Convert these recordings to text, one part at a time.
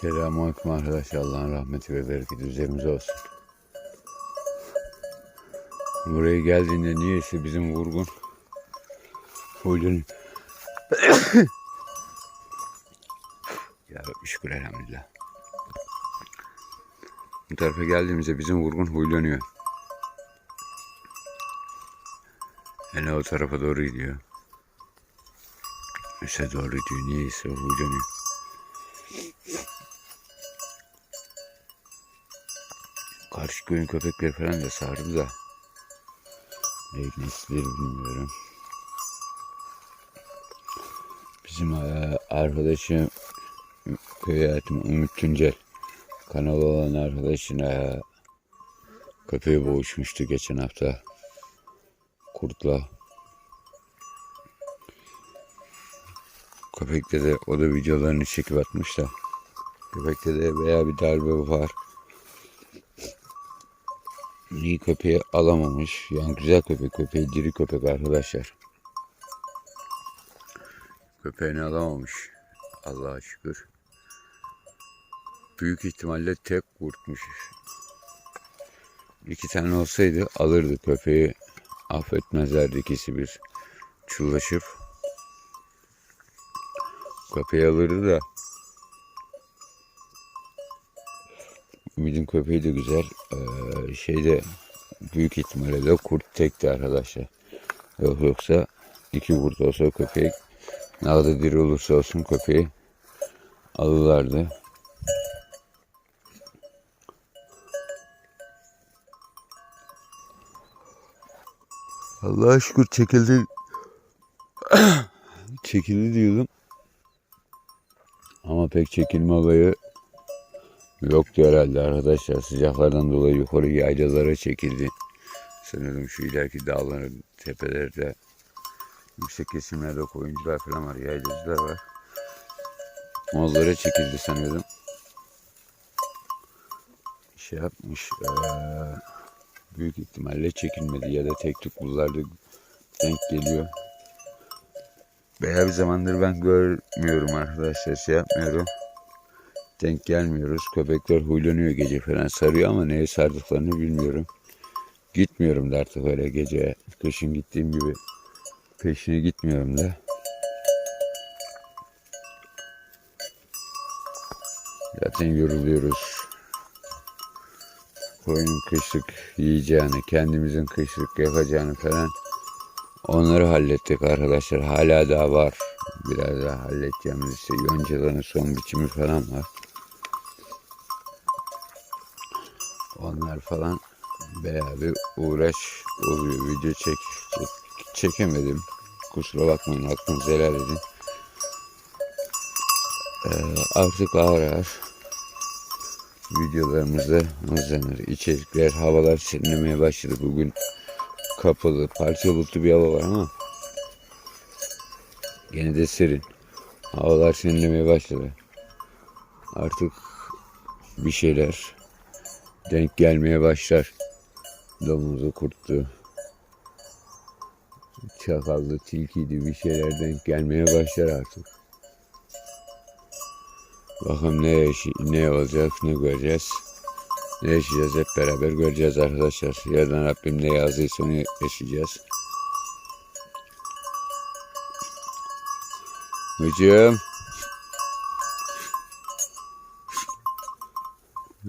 Selamünaleyküm arkadaşlar. Allah'ın rahmeti ve bereketi üzerimize olsun. Buraya geldiğinde niyeyse bizim vurgun Hocanın Ya şükür elhamdülillah. Bu tarafa geldiğimizde bizim vurgun huylanıyor. Hele o tarafa doğru gidiyor. Üste doğru gidiyor. Niyeyse huylanıyor. Karşı köyün köpekleri falan da sardı da. Ne nesleri bilmiyorum. Bizim eee, arkadaşım köy hayatım Ümit Tuncel kanalı olan arkadaşın eee, köpeği boğuşmuştu geçen hafta kurtla. Köpekte de o da videolarını çekip atmış da köpekte de veya bir darbe var. İyi köpeği alamamış. Yani güzel köpek, köpeği diri köpek arkadaşlar. Köpeğini alamamış. Allah'a şükür. Büyük ihtimalle tek kurtmuş. İki tane olsaydı alırdı köpeği. Affetmezlerdi ikisi bir çullaşıp. Köpeği alırdı da. Ümit'in köpeği de güzel. Ee, şeyde büyük ihtimalle de kurt tekti arkadaşlar. Yok yoksa iki kurt olsa köpek ne kadar diri olursa olsun köpeği alırlardı. Allah'a şükür çekildi. çekildi diyordum. Ama pek çekilme olayı yoktu herhalde arkadaşlar. Sıcaklardan dolayı yukarı yaylalara çekildi. Sanırım şu ileriki dağların tepelerde yüksek kesimlerde koyuncular falan var, yaylacılar var. Onlara çekildi sanıyordum. Şey yapmış, eee, büyük ihtimalle çekilmedi ya da tek tük kullarda denk geliyor. Veya bir zamandır ben görmüyorum arkadaşlar, şey yapmıyorum. Denk gelmiyoruz. Köpekler huylanıyor gece falan sarıyor ama neye sardıklarını bilmiyorum. Gitmiyorum da artık öyle gece kışın gittiğim gibi peşine gitmiyorum da. Zaten yoruluyoruz. Koyunun kışlık yiyeceğini, kendimizin kışlık yapacağını falan onları hallettik arkadaşlar. Hala daha var. Biraz daha halledeceğimiz işte yoncaların son biçimi falan var. Onlar falan bayağı bir uğraş oluyor. Video çek, çek çekemedim. Kusura bakmayın aklınızı helal edin. Ee, artık ağır ağır videolarımızda hızlanır. İçerikler, havalar serinlemeye başladı. Bugün kapalı, parça bulutlu bir hava var ama gene de serin. Havalar serinlemeye başladı. Artık bir şeyler denk gelmeye başlar. Domuzu, kurttu, çakallı, tilkiydi bir şeyler denk gelmeye başlar artık. Bakalım ne, ne olacak, ne göreceğiz. Ne yaşayacağız hep beraber göreceğiz arkadaşlar. Yerden Rabbim ne yazdıysa onu yaşayacağız. Hocam.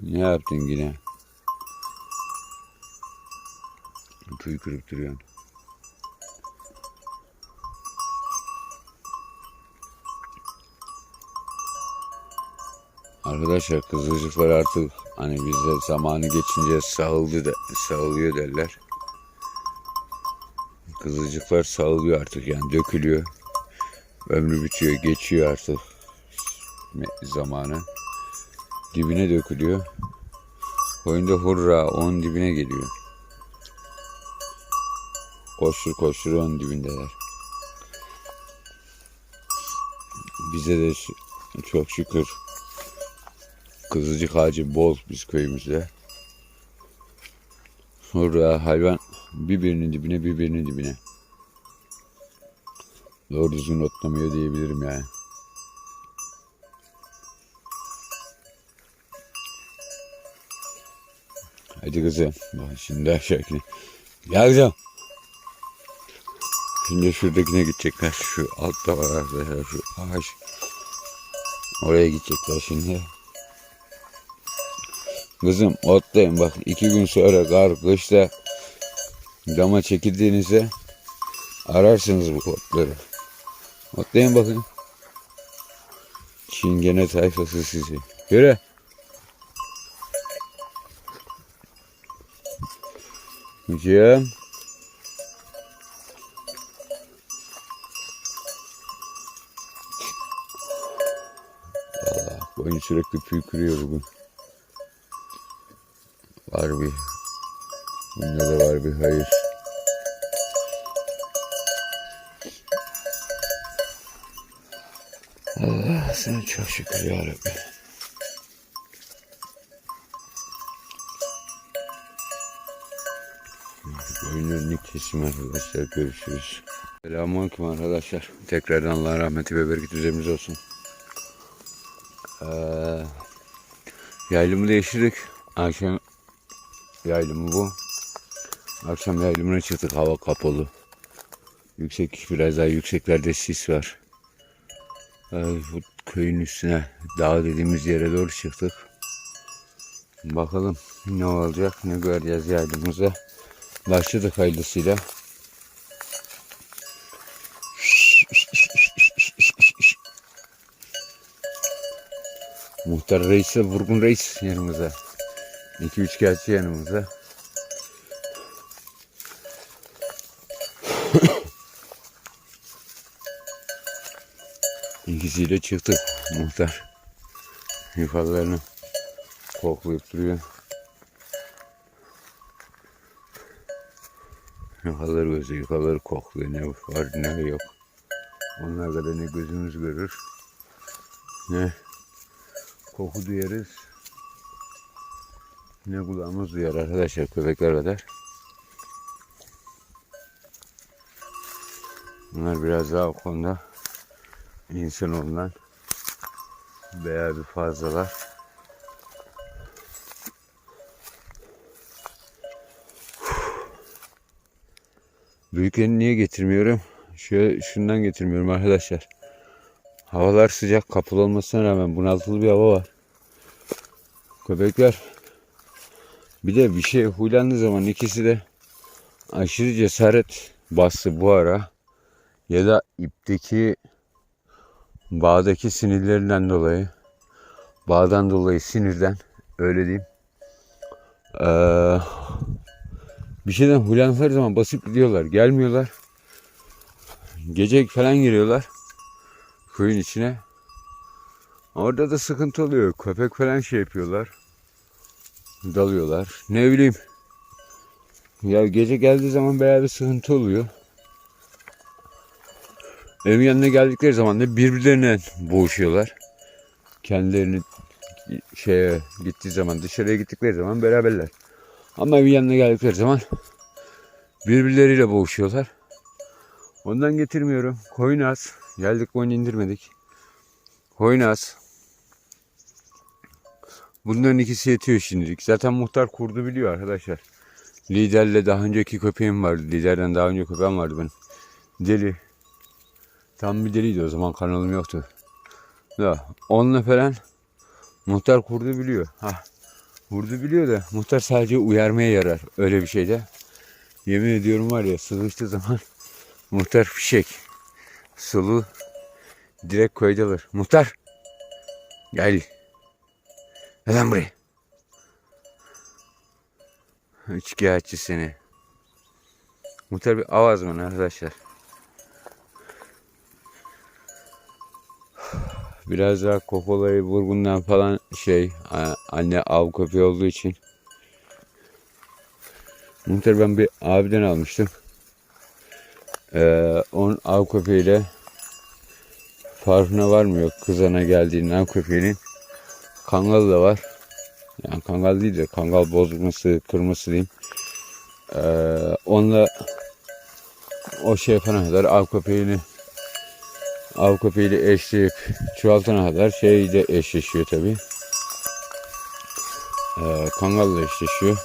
Ne yaptın yine? Tüy kırıp duruyorsun. Arkadaşlar kızılcıklar artık hani bizde zamanı geçince sağıldı da sağılıyor derler. Kızılcıklar sağılıyor artık yani dökülüyor. Ömrü bitiyor, geçiyor artık zamanı. Dibine dökülüyor. Koyunda hurra onun dibine geliyor. Koştur koştur ön dibindeler. Bize de çok şükür kızılcık ağacı bol biz köyümüzde. Sonra hayvan birbirinin dibine birbirinin dibine. Doğru düzgün otlamıyor diyebilirim yani. Hadi kızım. Şimdi şekli. Gel kızım. Şimdi şuradakine gidecekler. Şu altta var arkadaşlar. Şu ağaç. Oraya gidecekler şimdi. Kızım otlayın bak iki gün sonra kar kışta dama çekildiğinizde ararsınız bu otları. Otlayın bakın. Çingene tayfası sizi. Yürü. Hocam. Sürekli pükürüyor bugün. Var bir. Bunda da var bir hayır. Allah sana çok şükür ya Rabbi. Oyun önünü kesim arkadaşlar. Görüşürüz. Selamünaleyküm arkadaşlar. Tekrardan Allah rahmeti ve bereketi üzerimize olsun. Ee, yaylımı değiştirdik. Akşam yaylımı bu. Akşam yaylımına çıktık. Hava kapalı. Yüksek biraz daha yükseklerde sis var. Ee, bu köyün üstüne dağ dediğimiz yere doğru çıktık. Bakalım ne olacak ne göreceğiz yaylımıza. Başladık hayırlısıyla. Muhtar reis ve vurgun reis yanımıza. İki üç gerçi yanımıza. İkisiyle çıktık muhtar. Yukarılarını koklayıp duruyor. Yukarıları gözü, yukarıları kokluyor. Ne var ne yok. Onlar kadar ne gözümüz görür. Ne koku duyarız. Ne kulağımız duyar arkadaşlar köpekler kadar. Bunlar biraz daha o konuda insanoğlundan veya bir fazlalar. Büyüklerini niye getirmiyorum? Şöyle şundan getirmiyorum arkadaşlar. Havalar sıcak kapalı olmasına rağmen bunaltılı bir hava var. Köpekler bir de bir şey huylandığı zaman ikisi de aşırı cesaret bastı bu ara. Ya da ipteki bağdaki sinirlerinden dolayı bağdan dolayı sinirden öyle diyeyim. Ee, bir şeyden huylandıkları zaman basıp gidiyorlar. Gelmiyorlar. Gece falan giriyorlar. Köyün içine. Orada da sıkıntı oluyor. Köpek falan şey yapıyorlar. Dalıyorlar. Ne bileyim. Ya gece geldiği zaman bayağı bir sıkıntı oluyor. Evin yanına geldikleri zaman da birbirlerine boğuşuyorlar. Kendilerini şeye gittiği zaman dışarıya gittikleri zaman beraberler. Ama evin yanına geldikleri zaman birbirleriyle boğuşuyorlar. Ondan getirmiyorum. Koyun az. Geldik koyun indirmedik. Koyun az. Bunların ikisi yetiyor şimdilik. Zaten muhtar kurdu biliyor arkadaşlar. Liderle daha önceki köpeğim vardı. Liderden daha önce köpeğim vardı benim. Deli. Tam bir deliydi o zaman kanalım yoktu. Da onunla falan muhtar kurdu biliyor. Ha. Kurdu biliyor da muhtar sadece uyarmaya yarar. Öyle bir şeyde. Yemin ediyorum var ya sızıştığı zaman muhtar fişek. Sulu direkt koydalar. Muhtar gel. Neden buraya? Üçkağıtçı seni. Muhtar bir avaz mı arkadaşlar? Biraz daha kokolayı vurgundan falan şey anne av köpeği olduğu için Muhtar ben bir abiden almıştım. Ee, onun av köpeğiyle farkına var mı yok kızana geldiğinin av köpeğinin kangal da var. Yani kangal değil de kangal bozulması, kırması diyeyim. Ee, onunla o şey yapana kadar av köpeğini av köpeğiyle eşleyip çoğaltana kadar şey de eşleşiyor tabi. Ee, kangalla eşleşiyor.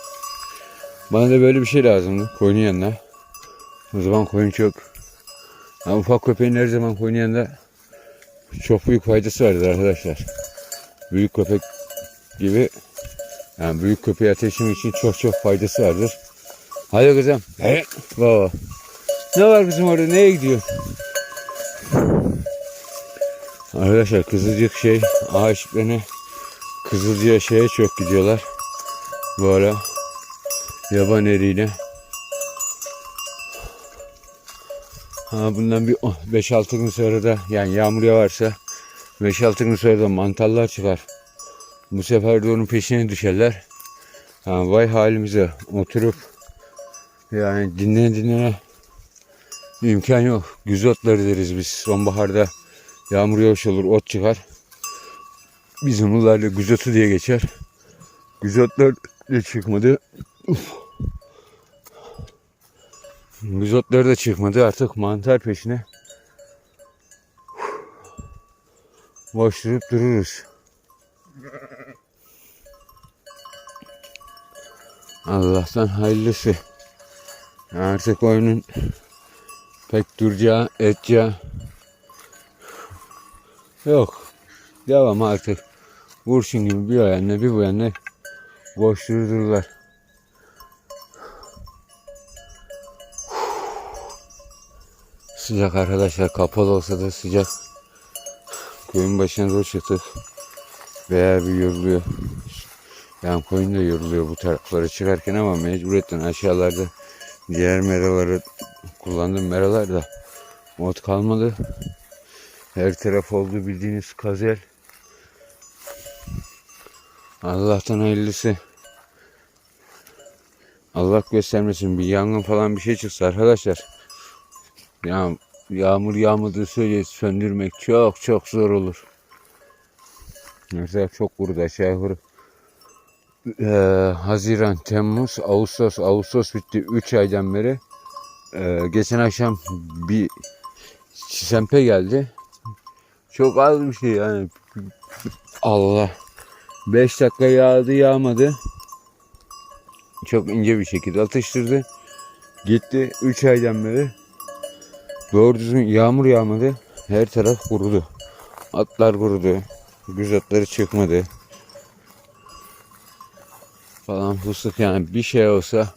Bana da böyle bir şey lazımdı koyunun yanına. O zaman koyun çok. Ama ufak köpeğin her zaman koyunun yanında çok büyük faydası vardır arkadaşlar. Büyük köpek gibi yani büyük köpeği ateşlemek için çok çok faydası vardır. Hadi kızım. He. Baba. Ne var kızım orada? Neye gidiyor? Arkadaşlar kızılcık şey ağaçlarına kızılcığa şeye çok gidiyorlar. Böyle yaban eriğine. Ha bundan bir 5-6 gün sonra da yani yağmur yağarsa 5-6 gün sonra da mantarlar çıkar. Bu sefer de onun peşine düşerler. Ha, vay halimize oturup yani dinlene dinlene imkan yok. Güz otları deriz biz. Sonbaharda yağmur yağış olur ot çıkar. Bizim bunlarla güz otu diye geçer. Güz otlar da çıkmadı. Uf. Güz otları da çıkmadı artık mantar peşine. Boş durup dururuz. Allah'tan hayırlısı. Artık oyunun pek duracağı, edeceği yok. Devam artık. Kurşun gibi bir o yanına bir bu yanına boş dururlar. Sıcak arkadaşlar kapalı olsa da sıcak. Koyun başına çıktık. Veya bir yoruluyor. Yani koyun da yoruluyor bu taraflara çıkarken ama mecburiyetten aşağılarda diğer meraları kullandığım meralar da mod kalmadı. Her taraf oldu bildiğiniz kazel. Allah'tan hayırlısı. Allah göstermesin bir yangın falan bir şey çıksa arkadaşlar. Ya yağmur yağmadığı sürece söndürmek çok çok zor olur. Mesela çok kurudu aşağı yukarı. Ee, Haziran, Temmuz, Ağustos, Ağustos bitti 3 aydan beri. Ee, geçen akşam bir çisempe geldi. Çok az bir şey yani. Allah. 5 dakika yağdı yağmadı. Çok ince bir şekilde atıştırdı. Gitti 3 aydan beri. Doğru yağmur yağmadı. Her taraf kurudu. Atlar kurudu. Güz atları çıkmadı. Falan fıstık yani bir şey olsa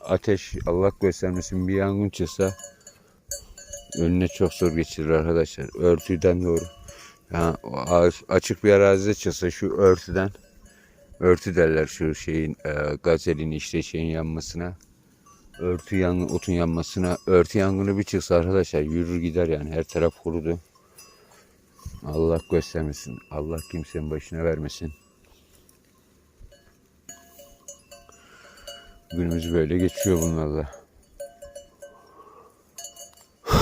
ateş Allah göstermesin bir yangın çıksa önüne çok zor geçirir arkadaşlar. Örtüden doğru. Yani açık bir arazide çıksa şu örtüden örtü derler şu şeyin gazelin işte şeyin yanmasına örtü yangın otun yanmasına örtü yangını bir çıksa arkadaşlar yürür gider yani her taraf kurudu. Allah göstermesin. Allah kimsenin başına vermesin. Günümüz böyle geçiyor bunlarla.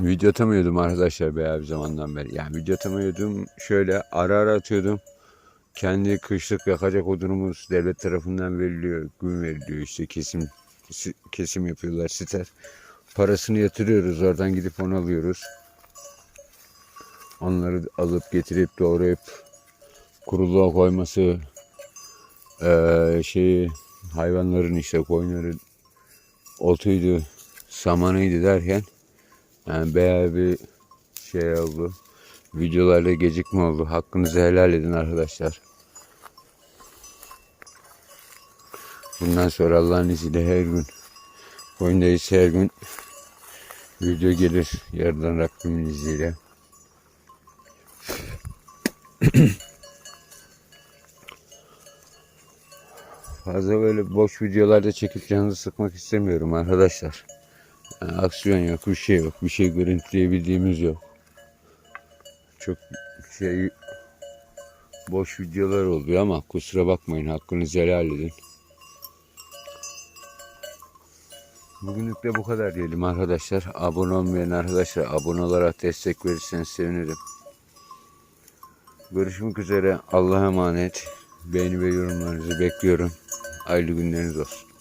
video atamıyordum arkadaşlar bayağı bir zamandan beri. Yani video atamıyordum. Şöyle ara ara atıyordum. Kendi kışlık yakacak odunumuz devlet tarafından veriliyor. Gün veriliyor işte kesim si- kesim yapıyorlar siter. Parasını yatırıyoruz oradan gidip onu alıyoruz. Onları alıp getirip doğrayıp kuruluğa koyması eee şeyi hayvanların işte koyunların otuydu samanıydı derken yani bayağı bir şey oldu. Videolarda gecikme oldu. Hakkınızı helal edin arkadaşlar. Bundan sonra Allah'ın izniyle her gün oyundayız her gün video gelir. Yarından Rabbimin izniyle. Fazla böyle boş videolarda çekip canınızı sıkmak istemiyorum arkadaşlar. Yani aksiyon yok, bir şey yok. Bir şey görüntüleyebildiğimiz yok. Çok şey boş videolar oluyor ama kusura bakmayın hakkınızı helal edin. Bugünlük de bu kadar diyelim arkadaşlar. Abone olmayan arkadaşlar abone olarak destek verirseniz sevinirim. Görüşmek üzere. Allah'a emanet. Beğeni ve yorumlarınızı bekliyorum. Hayırlı günleriniz olsun.